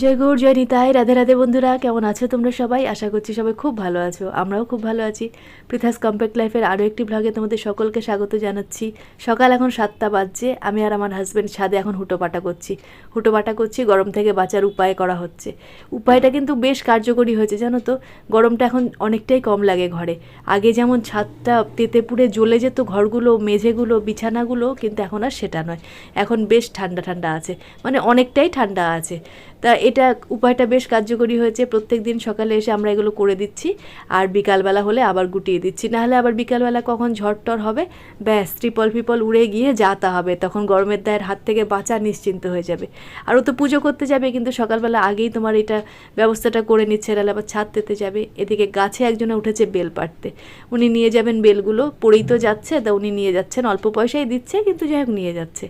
জয় গৌর জয় নিতাই। রাধে রাধে বন্ধুরা, কেমন আছো তোমরা সবাই? আশা করছি সবাই খুব ভালো আছো, আমরাও খুব ভালো আছি। পৃথাস কম্প্যাক্ট লাইফের আরও একটি ব্লগে তোমাদের সকলকে স্বাগত জানাচ্ছি। সকাল এখন সাতটা বাজছে, আমি আর আমার হাজব্যান্ড ছাদে এখন হুটোপাটা করছি। হুটোপাটা করছি, গরম থেকে বাঁচার উপায় করা হচ্ছে। উপায়টা কিন্তু বেশ কার্যকরী হয়েছে, জানো তো? গরমটা এখন অনেকটাই কম লাগে ঘরে। আগে যেমন ছাদটা তেতে পুড়ে জ্বলে যেত, ঘরগুলো, মেঝেগুলো, বিছানাগুলো, কিন্তু এখন আর সেটা নয়। এখন বেশ ঠান্ডা ঠান্ডা আছে মানে অনেকটাই ঠান্ডা আছে। তা এটা উপায়টা বেশ কার্যকরী হয়েছে। প্রত্যেক দিন সকালে এসে আমরা এগুলো করে দিচ্ছি। আর বিকালবেলা হলে আবার গুটিয়ে দিচ্ছি। নাহলে আবার বিকালবেলা কখন ঝড় টর হবে, ব্যাস, ত্রিপল ফিপল উড়ে গিয়ে যাতা হবে। তখন গরমের দায়ের হাত থেকে বাঁচা নিশ্চিন্ত হয়ে যাবে। আর ও তো পুজো করতে যাবে, কিন্তু সকালবেলা আগেই তোমার এটা ব্যবস্থাটা করে নিচ্ছে। নাহলে আবার ছাদ পেতে যাবে। এদিকে গাছে একজনে উঠেছে বেল পাড়তে। উনি নিয়ে যাবেন বেলগুলো। পড়েই তো যাচ্ছে, তা উনি নিয়ে যাচ্ছেন। অল্প পয়সায় দিচ্ছে, কিন্তু যাই হোক নিয়ে যাচ্ছে।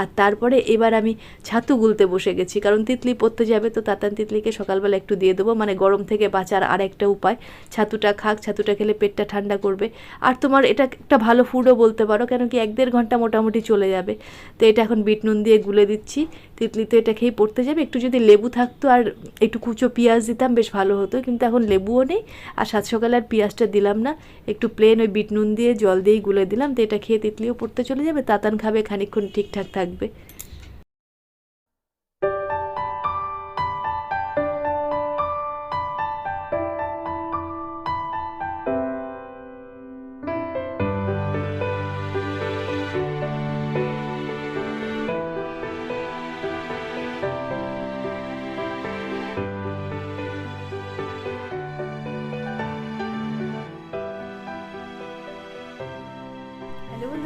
আর তারপরে এবার আমি ছাতু গুলতে বসে গেছি। কারণ তিতলি পড়তে যাবে, তো তাতান তিতলিকে সকালবেলা একটু দিয়ে দেবো। মানে গরম থেকে বাঁচার আর একটা উপায়, ছাতুটা খাক, ছাতুটা খেলে পেটটা ঠান্ডা করবে। আর তোমার এটা একটা ভালো ফুডও বলতে পারো, কেন কি এক দেড় ঘণ্টা মোটামুটি চলে যাবে। তো এটা এখন বিট নুন দিয়ে গুলে দিচ্ছি। তিতলি তো এটা খেয়েই পড়তে যাবে। একটু যদি লেবু থাকতো আর একটু কুচো পেঁয়াজ দিতাম, বেশ ভালো হতো। কিন্তু এখন লেবুও নেই, আর সাত সকালে আর পেঁয়াজটা দিলাম না। একটু প্লেন ওই বিট নুন দিয়ে জল দিয়েই গুলে দিলাম। তো এটা খেয়ে তিতলিও পড়তে চলে যাবে। তাতান খাবে খানিক্ষণ ঠিকঠাক থাকবে।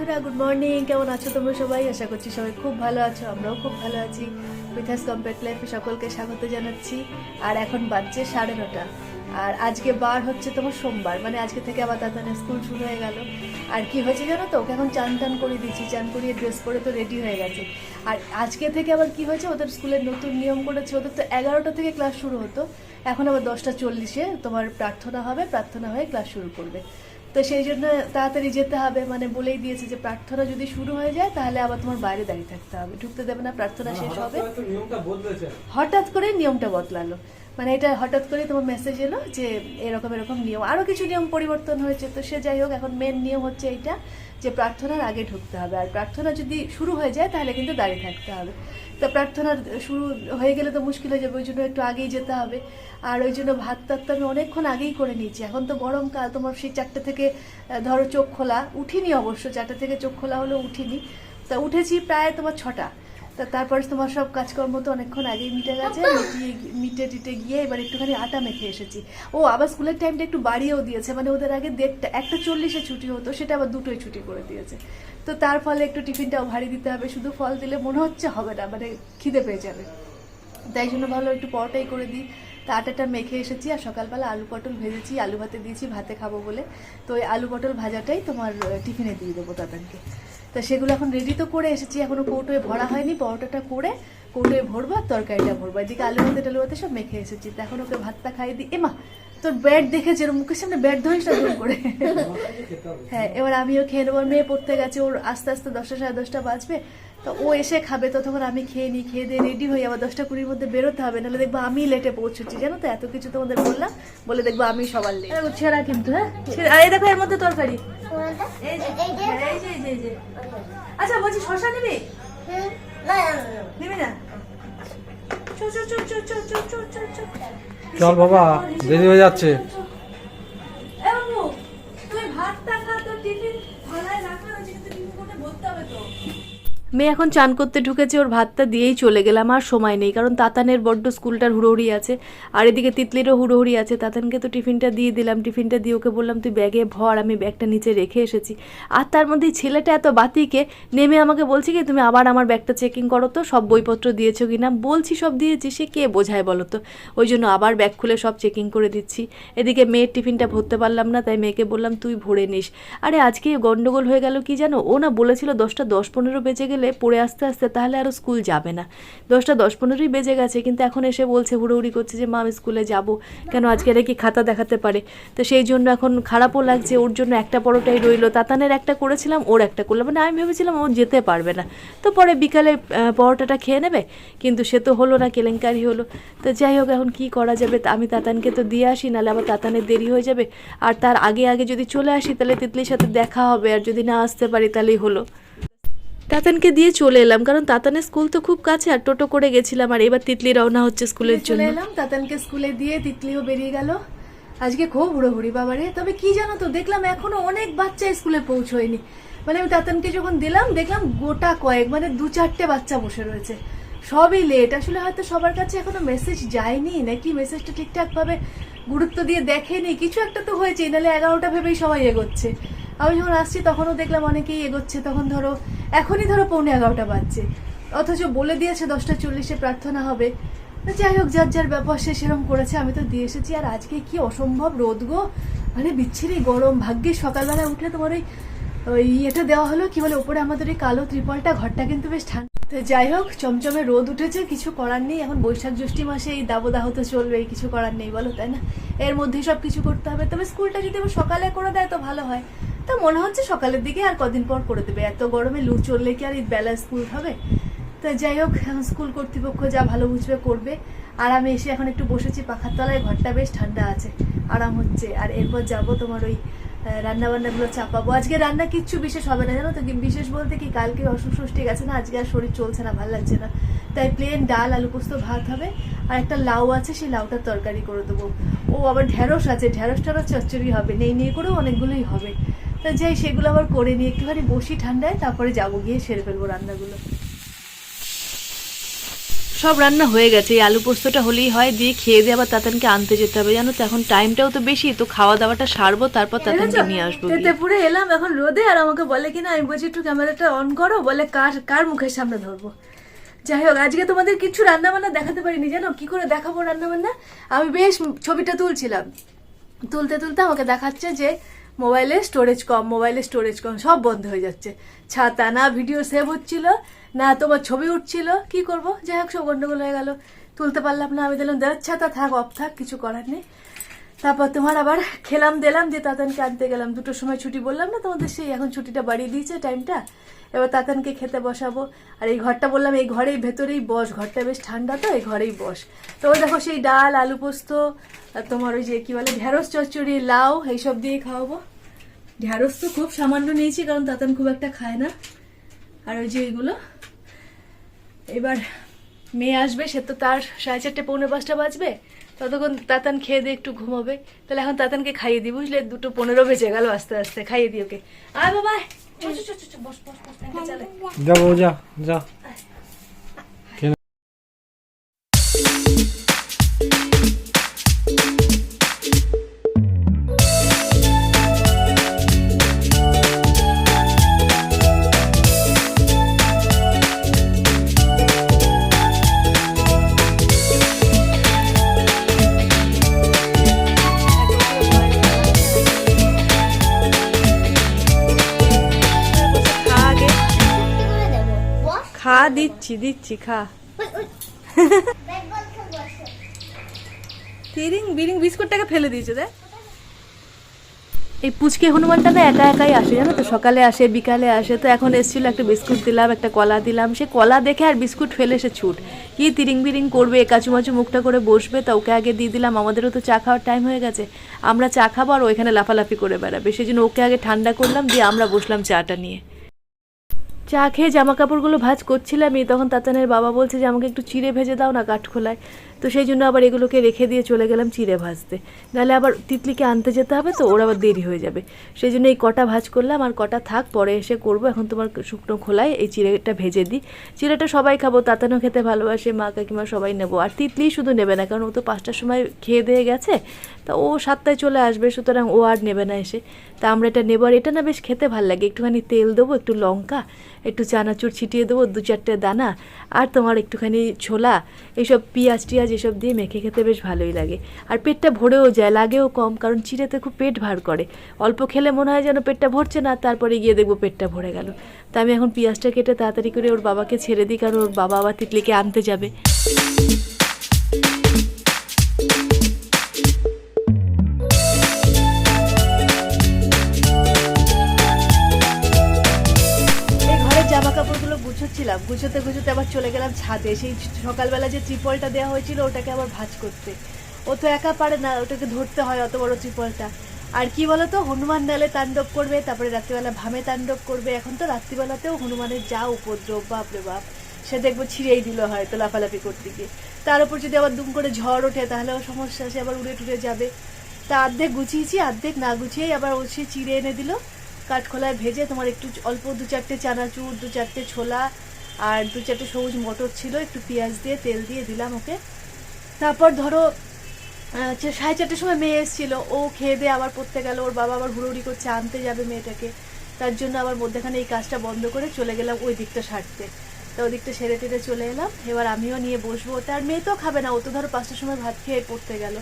বন্ধুরা গুড মর্নিং কেমন আছো তোমরা সবাই? আশা করছি সবাই খুব ভালো আছো, আমরাও খুব ভালো আছি। মিথাস কম্প্যাক্ট লাইফে সকলকে স্বাগত জানাচ্ছি। আর এখন বাজছে সাড়ে নটা। আর আজকে বার হচ্ছে তোমার সোমবার মানে আজকে থেকে আবার তাতানের স্কুল শুরু হয়ে গেল। আর কি হয়েছে জানো তো? ওকে এখন চান টান করে দিচ্ছি চান করিয়ে ড্রেস পরে তো রেডি হয়ে গেছে। আর আজকে থেকে আবার কি হয়েছে? ওদের স্কুলের নতুন নিয়ম করেছে, ওদের তো এগারোটা থেকে ক্লাস শুরু হতো। এখন আবার দশটা চল্লিশে তোমার প্রার্থনা হবে, প্রার্থনা হয়ে ক্লাস শুরু করবে। তো সেই জন্য তাড়াতাড়ি যেতে হবে মানে বলেই দিয়েছে যে প্রার্থনা যদি শুরু হয়ে যায় তাহলে আবার তোমার বাইরে দাঁড়িয়ে থাকতে হবে। ঢুকতে দেবে না প্রার্থনা শেষ হবে। হঠাৎ করে নিয়মটা বদলালো। মানে এটা হঠাৎ করে তোমার মেসেজ এলো যে এরকম এরকম নিয়ম। আরও কিছু নিয়ম পরিবর্তন হয়েছে তো সে যাই হোক এখন মেন নিয়ম হচ্ছে এইটা যে প্রার্থনার আগে ঢুকতে হবে। আর প্রার্থনা যদি শুরু হয়ে যায় তাহলে কিন্তু দাঁড়িয়ে থাকতে হবে। তো প্রার্থনার শুরু হয়ে গেলে তো মুশকিল হয়ে যাবে, ওই জন্য একটু আগেই যেতে হবে। আর ওই জন্য ভাত টাত তো আমি অনেকক্ষণ আগেই করে নিয়েছি। এখন তো গরমকাল তোমার সেই চারটে থেকে ধরো চোখ খোলা। উঠিনি অবশ্য, চারটে থেকে চোখ খোলা হলেও উঠিনি। তা উঠেছি প্রায় তোমার ছটা। তা তারপরে তোমার সব কাজকর্ম তো অনেকক্ষণ আগেই মিটে গেছে মিটিয়ে মিটে টিটে গিয়ে এবার একটুখানি আটা মেখে এসেছি। ও আবার স্কুলের টাইমটা একটু বাড়িয়েও দিয়েছে মানে ওদের আগে দেড়টা একটা চল্লিশে ছুটি হতো সেটা আবার দুটোই ছুটি করে দিয়েছে। তো তার ফলে একটু টিফিনটাও ভারী দিতে হবে শুধু ফল দিলে মনে হচ্ছে হবে না মানে খিদে পেয়ে যাবে। তাই জন্য ভালো একটু পরোটাই করে দিই। তা আটাটা মেখে এসেছি আর সকালবেলা আলু পটল ভেজেছি আলু ভাতে দিয়েছি ভাতে খাব বলে। তো ওই আলু পটল ভাজাটাই তোমার টিফিনে দিয়ে দেবো তাদেরকে। তা সেগুলো এখন রেডি তো করে এসেছি, এখনও কৌটোয় ভরা হয়নি, পরোটাটা করে কৌটোয় ভরবো আর তরকারিটা ভরবো। এদিকে আলু ভাতে টালু ভাতে সব মেখে এসেছি। তা এখন ওকে ভাতটা খাইয়ে দিই। এমা তোর ব্যাট দেখেছে মুখের সামনে ব্যাট ধরিস না দূর করে। হ্যাঁ এবার আমিও খেয়ে নেব। মেয়ে পড়তে গেছে ওর আস্তে আস্তে দশটা সাড়ে দশটা বাজবে। তো ও এসে খাবে ততক্ষণ আমি খেয়ে নিই খেয়ে দিয়ে রেডি হয়ে আবার দশটা কুড়ির মধ্যে বেরোতে হবে। নাহলে দেখব আমি লেটে পৌঁছচ্ছি। জানো তো এত কিছু তোমাদের বললাম বলে দেখব আমি সবার লেট ছেঁড়া কিন্তু হ্যাঁ? এই দেখো এর মধ্যে তরকারি। এই যে এই যে? এই যে, এই যে আচ্ছা বলছি শশা নিবি? নিবি না? চো চো চো চো চো চো চো চো চো। চল বাবা দেরি হয়ে যাচ্ছে। মেয়ে এখন চান করতে ঢুকেছে, ওর ভাতটা দিয়েই চলে গেলাম, আর সময় নেই, কারণ তাতানের বড্ড স্কুলটার হুড়োহুড়ি আছে, আর এদিকে তিতলিরও হুড়োহুড়ি আছে, তাতানকে তো টিফিনটা দিয়ে দিলাম, টিফিনটা দিয়ে ওকে বললাম, তুই ব্যাগে ভর, আমি ব্যাগটা নিচে রেখে এসেছি। আর তার মধ্যে ছেলেটা এত বাতিকে নেমে আমাকে বলছে কি, তুমি আবার আমার ব্যাগটা চেকিং করো তো, সব বইপত্র দিয়েছ কি না বলছি, সব দিয়েছি, সে কে বোঝায় বলো তো? ওই জন্য আবার ব্যাগ খুলে সব চেকিং করে দিচ্ছি। এদিকে মেয়ের টিফিনটা ভরতে পারলাম না, তাই মেয়েকে বললাম, তুই ভরে নিস। আরে আজকে গন্ডগোল হয়ে গেল কি জানো? ও না বলেছিল দশটা দশ পনেরো বেজে গেলে গেলে পড়ে আসতে আসতে, তাহলে আরও স্কুল যাবে না। দশটা দশ পনেরোই বেজে গেছে, কিন্তু এখন এসে বলছে, হুড়োহুড়ি করছে যে, মা, আমি স্কুলে যাব। কেন আজকে নাকি খাতা দেখাতে পারে? তো সেই জন্য এখন খারাপও লাগছে, ওর জন্য একটা পরোটাই রইল। তাতানের একটা করেছিলাম, ওর একটা করলাম। মানে আমি ভেবেছিলাম ও যেতে পারবে না। তো পরে বিকালে পরোটাটা খেয়ে নেবে, কিন্তু সে তো হলো না, কেলেঙ্কারি হলো। তো যাই হোক, এখন কি করা যাবে? আমি তাতানকে তো দিয়ে আসি, নাহলে আবার তাতানের দেরি হয়ে যাবে। আর তার আগে আগে যদি চলে আসি, তাহলে তিতলির সাথে দেখা হবে, আর যদি না আসতে পারি, তাহলেই হলো। তাতানকে দিয়ে চলে এলাম কারণ তাতানের স্কুল তো খুব কাছে আর টোটো করে গেছিলাম আর এবার তিতলি রওনা হচ্ছে স্কুলের চলে জন্য। এলাম তাতানকে স্কুলে দিয়ে তিতলিও বেরিয়ে গেল। আজকে খুব হুড়োহুড়ি বাবারে। তবে কি জানো তো দেখলাম এখনও অনেক বাচ্চা স্কুলে পৌঁছয়নি। মানে আমি তাতানকে যখন দিলাম দেখলাম গোটা কয়েক মানে দু চারটে বাচ্চা বসে রয়েছে। সবই লেট আসলে হয়তো সবার কাছে এখনও মেসেজ যায়নি নাকি মেসেজটা ঠিকঠাকভাবে গুরুত্ব দিয়ে দেখেনি। কিছু একটা তো হয়েছে নাহলে এগারোটা ভেবেই সবাই এগোচ্ছে। আমি যখন আসছি, তখনও দেখলাম অনেকেই এগোচ্ছে। তখন ধরো, এখনই ধরো পৌনে এগারোটা বাজছে। অথচ বলে দিয়েছে দশটা চল্লিশে প্রার্থনা হবে। যাই হোক, যার যার ব্যাপার সে সেরকম করেছে, আমি তো দিয়ে এসেছি। আর আজকে কি অসম্ভব রোদ গো! মানে বিচ্ছিরি গরম। ভাগ্যে সকালবেলা উঠে তোমার ওই ওই ইয়েটা দেওয়া হলো, কি বলে উপরে আমাদের ওই কালো ত্রিপলটা, ঘরটা কিন্তু বেশ ঠান্ডা। তো যাই হোক, চমচমে রোদ উঠেছে, কিছু করার নেই। এখন বৈশাখ জ্যৈষ্ঠী মাসে এই দাবদাহ তো চলবেই কিছু করার নেই, বলো, তাই না? এর মধ্যেই সব কিছু করতে হবে। তবে স্কুলটা যদি আবার সকালে করে দেয়, তো ভালো হয়। তো মনে হচ্ছে সকালের দিকে আর কদিন পর করে দেবে। এত গরমে লু চললে কি আর বেলা স্কুল হবে? তো যাই হোক স্কুল কর্তৃপক্ষ যা ভালো বুঝবে করবে। আর আমি এসে এখন একটু বসেছি, পাখার তলায়, ঘরটা বেশ ঠান্ডা আছে, আরাম হচ্ছে। আর এরপর যাব তোমার ওই রান্না বান্নাগুলো চাপাবো। আজকে রান্না কিচ্ছু বিশেষ হবে না, জানো তো বিশেষ বলতে কি, কালকে অসুখ ষষ্ঠী গেছে না, আজকে আর শরীর চলছে না, ভালো লাগছে না। তাই প্লেন ডাল, আলু পোস্ত, ভাত হবে। আর একটা লাউ আছে, সেই লাউটার তরকারি করে দেবো। ও আবার ঢ্যাঁড়স আছে ঢ্যাঁড়স ঢ্যাঁড়সটারও চচ্চড়ি হবে। নেই নিয়ে করেও অনেকগুলোই হবে। তা যাই সেগুলো আবার করে নিয়ে একটুখানি বসি ঠান্ডায় তারপরে যাব গিয়ে সেরে ফেলব রান্নাগুলো। সব রান্না হয়ে গেছে। এই আলু পোস্তটা হলেই হয় দিয়ে খেয়ে দিয়ে আবার তাতানকে আনতে যেতে হবে। জানো তো এখন টাইমটাও তো বেশি তো খাওয়া দাওয়াটা সারবো তারপর তাতানকে নিয়ে আসব। তেতেপুরে এলাম এখন রোদে আর আমাকে বলে কিনা আমি বলছি একটু ক্যামেরাটা অন করো বলে কার কার মুখের সামনে ধরবো? যাই হোক আজকে তোমাদের কিছু রান্না বান্না দেখাতে পারিনি জানো? কি করে দেখাবো রান্না বান্না আমি বেশ ছবিটা তুলছিলাম। তুলতে তুলতে আমাকে দেখাচ্ছে যে মোবাইলে স্টোরেজ কম, মোবাইলে স্টোরেজ কম, সব বন্ধ হয়ে যাচ্ছে। ছাতা না ভিডিও সেভ হচ্ছিল, না তোমার ছবি উঠছিল, কি করব? যাই হোক, সব গন্ডগোল হয়ে গেল। তুলতে পারলাম না, আমি দিলাম দেখ, ছাতা থাক অফ থাক, কিছু করার নেই। তারপর তোমার আবার খেলাম, দিলাম, দিয়ে তাতানকে আনতে গেলাম। দুটোর সময় ছুটি বললাম না তোমাদের, সেই এখন ছুটিটা বাড়িয়ে দিয়েছে টাইমটা এবার তাতানকে খেতে বসাবো। আর এই ঘরটা বললাম, এই ঘরেই ভেতরেই বস। ঘরটা বেশ ঠান্ডা তো, এই ঘরেই বস। তো ওই দেখো সেই ডাল, আলু পোস্ত তোমার ওই যে কি বলে, ঢেঁড়স, চচ্চড়ি, লাউ, এইসব দিয়ে খাওয়াবো। ঢ্যাঁড়স তো খুব সামান্য নিয়েছি, কারণ তাতান খুব একটা খায় না। আর ওই যে এইগুলো এবার মেয়ে আসবে, সে তো তার সাড়ে চারটে, পৌনে পাঁচটা বাজবে। ততক্ষণ তাতান খেয়ে দিয়ে একটু ঘুমাবে। তাহলে এখন তাতানকে খাইয়ে দিই বুঝলে? দুটো পনেরো বেজে গেল আস্তে আস্তে খাইয়ে দিই ওকে। আয় বাবা আয়। চো, চো, চো, চো, চো, বস বস বস ফ্যানটা চালাই। যা যা যা। খা দিচ্ছি দিচ্ছি, খা। তিরিং বিরিং বিস্কুটটাকে ফেলে দিয়েছে, দেখ। এই পুচকে হনুমানটা না একা একাই আসে, জানো তো? সকালে আসে, বিকালে আসে, তো এখন এসেছিল একটা বিস্কুট দিলাম, একটা কলা দিলাম। সে কলা দেখে আর বিস্কুট ফেলে সে ছুট। কি তিরিং বিরিং করবে কাচুমাচু মুখটা করে বসবে, তা ওকে আগে দিয়ে দিলাম, আমাদেরও তো চা খাওয়ার টাইম হয়ে গেছে। আমরা চা খাব আর ওইখানে লাফালাফি করে বেড়াবে। সেই জন্য ওকে আগে ঠান্ডা করলাম, দিয়ে আমরা বসলাম চাটা নিয়ে। চা খেয়ে জামা কাপড়গুলো ভাজ করছিলামই, তখন তাতানের বাবা বলছে যে, আমাকে একটু চিড়ে ভেজে দাও না কাঠখোলায়। তো সেই জন্য আবার এগুলোকে রেখে দিয়ে চলে গেলাম চিড়ে ভাজতে। নাহলে আবার তিতলিকে আনতে যেতে হবে তো, ওর আবার দেরি হয়ে যাবে। সেই জন্য এই কটা ভাজ করলাম, আর কটা থাক, পরে এসে করব। এখন তোমার শুকনো খোলায় এই চিড়েটা ভেজে দিই। চিড়েটা সবাই খাব তাতানও খেতে ভালোবাসে, মা কাকিমা সবাই নেব। আর তিতলি শুধু নেবে না, কারণ ও তো পাঁচটার সময় খেয়ে দিয়ে গেছে। তা ও সাতটায় চলে আসবে, সুতরাং ও আর নেবে না এসে। তা আমরা এটা নেব, আর এটা না বেশ খেতে ভালো লাগে। একটুখানি তেল দেবো, একটু লঙ্কা, একটু চানাচুর ছিটিয়ে দেবো, দু চারটে দানা, আর তোমার একটুখানি ছোলা, এইসব পেঁয়াজ টিয়াজ এসব দিয়ে মেখে খেতে বেশ ভালোই লাগে। আর পেটটা ভরেও যায়, লাগেও কম, কারণ চিড়েতে খুব পেট ভার করে। অল্প খেলে মনে হয় যেন পেটটা ভরছে না, তারপরে গিয়ে দেখব পেটটা ভরে গেল। তা আমি এখন পেঁয়াজটা কেটে তাড়াতাড়ি করে ওর বাবাকে ছেড়ে দিই, কারণ ওর বাবা আবার তিতলিকে আনতে যাবে। গুছোচ্ছিলাম, গুছোতে গুছোতে আবার চলে গেলাম ছাদে। সেই সকালবেলা যে ত্রিপলটা দেওয়া হয়েছিল, ওটাকে আবার ভাঁজ করতে। ও তো একা পারে না, ওটাকে ধরতে হয় অত বড় ত্রিপলটা। আর কি বলতো, হনুমান ডালে তাণ্ডব করবে, তারপরে রাত্রিবেলা ভামে তাণ্ডব করবে। এখন তো রাত্রিবেলাতেও হনুমানের যা উপদ্রব বাপরে বাপ। সে দেখব ছিঁড়েই দিল হয়তো লাফালাফি করতে গিয়ে। তার উপর যদি আবার দুম করে ঝড় ওঠে তাহলেও সমস্যা, সে আবার উড়ে টুড়ে যাবে। তা অর্ধেক গুছিয়েছি অর্ধেক না গুছিয়েই আবার ও সে চিড়ে এনে দিল। কাঠখোলায় ভেজে তোমার একটু অল্প দু চারটে চানাচুর, দু চারটে ছোলা আর দু চারটে সবুজ মটর ছিল, একটু পেঁয়াজ দিয়ে, তেল দিয়ে দিলাম ওকে। তারপর ধরো সাড়ে চারটের সময় মেয়ে এসেছিল, ও খেয়ে দিয়ে আবার পড়তে গেল, ওর বাবা আবার হুড়োহুড়ি করছে, আনতে যাবে মেয়েটাকে। তার জন্য আবার মধ্যেখানে এই কাজটা বন্ধ করে চলে গেলাম ওই দিকটা সারতে। তা ওই দিকটা সেরে টেরে চলে এলাম, এবার আমিও নিয়ে বসবো। তার মেয়ে তো খাবে না, ও তো ধরো পাঁচটার সময় ভাত খেয়ে পড়তে গেল।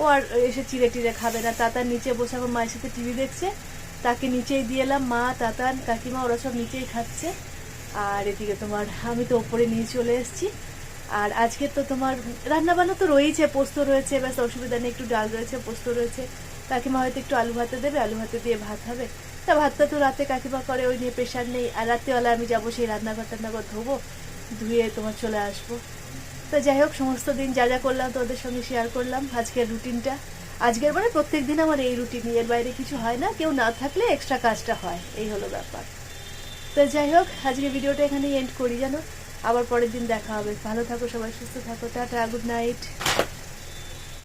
ও আর এসে চিড়ে টিড়ে খাবে না তাতার নিচে বসে আমার মায়ের সাথে টিভি দেখছে। তাকে নিচেই দিয়ে এলাম, মা, তাতান, কাকিমা, ওরা সব নিচেই খাচ্ছে। আর এদিকে তোমার, আমি তো ওপরে নিয়ে চলে এসেছি। আর আজকে তো তোমার রান্না বান্না তো রয়েছে, পোস্ত রয়েছে, ব্যাস অসুবিধা নেই, একটু ডাল রয়েছে, পোস্ত রয়েছে। কাকিমা হয়তো একটু আলু ভাতে দেবে, আলু ভাতে দিয়ে ভাত হবে। তা ভাতটা তো রাতে কাকিমা করে, ওই নিয়ে প্রেশার নেই। আর রাত্রিবেলা আমি যাব সেই রান্নাঘর টান্নাঘর ধোবো, ধুয়ে তোমার চলে আসব। তো যাই হোক, সমস্ত দিন যা যা করলাম তোদের সঙ্গে শেয়ার করলাম। আজকের রুটিনটা আজকের বারে প্রত্যেক দিন আমার এই রুটিন এর বাইরে কিছু হয় না, কেউ না থাকলে এক্সট্রা কাজটা হয়, এই হলো ব্যাপার। তো যাই হোক আজকে ভিডিওটা এখানেই এন্ড করি জানো। আবার পরের দিন দেখা হবে। ভালো থাকো সবাই, সুস্থ থাকো, টাটা গুড নাইট